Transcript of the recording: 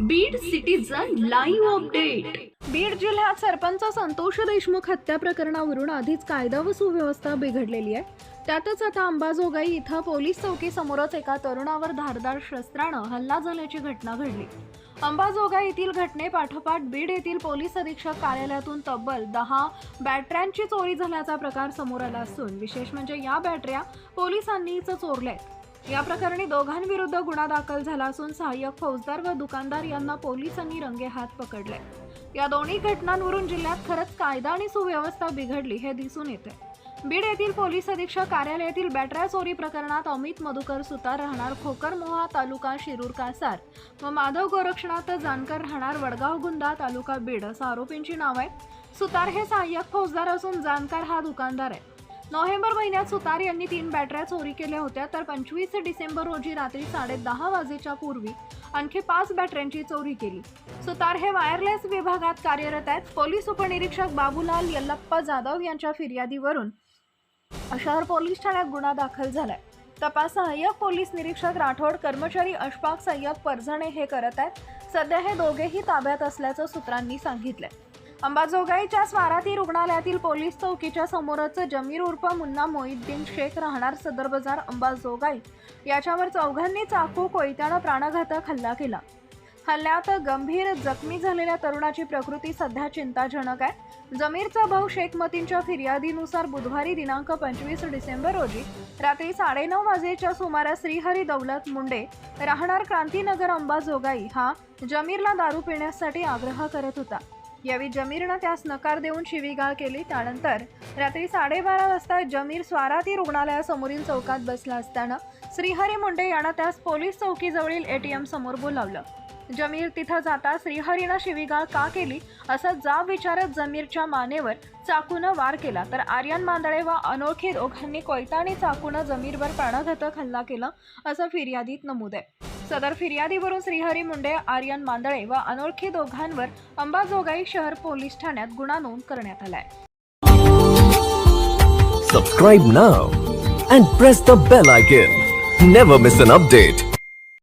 Beed citizen live update Beed जिल्ह्यात सरपंच संतोष देशमुख हत्या प्रकरणावरून आधीच कायदा व सुव्यवस्था बिघडलेली आहे. त्यातच आता अंबाजोगाई इथं पोलीस चौकी समोरच एका तरुणावर धारदार शस्त्रानं हल्ला झाल्याची घटना घडली. अंबाजोगाई येथील घटनेपाठोपाठ बीड येथील पोलीस अधीक्षक कार्यालयातून तब्बल दहा बॅटऱ्यांची चोरी झाल्याचा प्रकार समोर आला असून विशेष म्हणजे या बॅटऱ्या पोलिसांनीच चोरल्या आहेत या प्रकरणी दोघांविरुद्ध गुन्हा दाखल झाला असून सहाय्यक फौजदार व दुकानदार यांना पोलिसांनी रंगेहात पकडले. या दोन्ही घटनांवरून जिल्ह्यात खरंच कायदा आणि सुव्यवस्था बिघडली हे दिसून येते. बीड येथील पोलीस अधीक्षक कार्यालयातील बॅटऱ्या चोरी प्रकरणात अमित मधुकर सुतार राहणार खोकरमोहा तालुका शिरूर कासार व माधव गोरक्षनाथ जानकर राहणार वडगाव गुंदा तालुका बीड असं आरोपींची नाव. आहेत सुतार हे सहाय्यक फौजदार असून जानकर हा दुकानदार आहे. नोव्हेंबर महिन्यात सुतार यांनी तीन बॅटऱ्या चोरी केल्या होत्या तर पंचवीस डिसेंबर रोजी रात्री साडे दहा वाजेच्या पूर्वी आणखी पाच बॅटऱ्यांची चोरी केली. सुतार हे वायरलेस विभागात कार्यरत आहेत. पोलीस उपनिरीक्षक बाबूलाल यल्लप्पा जाधव यांच्या फिर्यादीवरून शहर पोलीस ठाण्यात गुन्हा दाखल झालाय. तपास सहाय्यक पोलीस निरीक्षक राठोड कर्मचारी अशफाक सय्यद परझणे हे करत आहेत. सध्या हे दोघेही ताब्यात असल्याचं सूत्रांनी सांगितलंय. अंबाजोगाईच्या स्वाराती रुग्णालयातील पोलीस चौकीच्या समोरच जमीर उर्फ मुन्ना मोहिद्दीन शेख राहणार सदर बाजार अंबाजोगाई. याच्यावर चौघांनी चाकू कोयत्यानं प्राणघातक हल्ला केला. हल्ल्यात गंभीर जखमी झालेल्या तरुणाची प्रकृती सध्या चिंताजनक आहे. जमीरचा भाऊ शेख मतींच्या फिर्यादीनुसार बुधवारी दिनांक पंचवीस डिसेंबर रोजी रात्री साडेनऊ वाजेच्या सुमारास श्रीहरी दौलत मुंडे राहणार क्रांतीनगर अंबाजोगाई हा जमीरला दारू पिण्यासाठी आग्रह करत होता. यावेळी जमीरनं त्यास नकार देऊन शिवीगाळ केली. त्यानंतर रात्री साडेबारा वाजता जमीर स्वाराती रुग्णालयासमोरील चौकात बसला असताना श्रीहरी मुंडे यानं त्यास पोलीस चौकीजवळील एटीएम समोर बोलावलं. जमीर तिथं जाता श्रीहरीनं शिवीगाळ का केली असं जाब विचारत जमीरच्या मानेवर चाकूनं वार केला. तर आर्यन मांदळे व अनोळखी दोघांनी कोयता आणि चाकूनं जमीरवर प्राणघातक हल्ला केला असं फिर्यादीत नमूद आहे. सदर फिर्यादीवरून श्रीहरी मुंडे आर्यन मांदळे व अनोळखी दोघांवर अंबाजोगाई शहर पोलीस ठाण्यात गुन्हा नोंद करण्यात आलाय. Subscribe now and press the bell icon never miss an update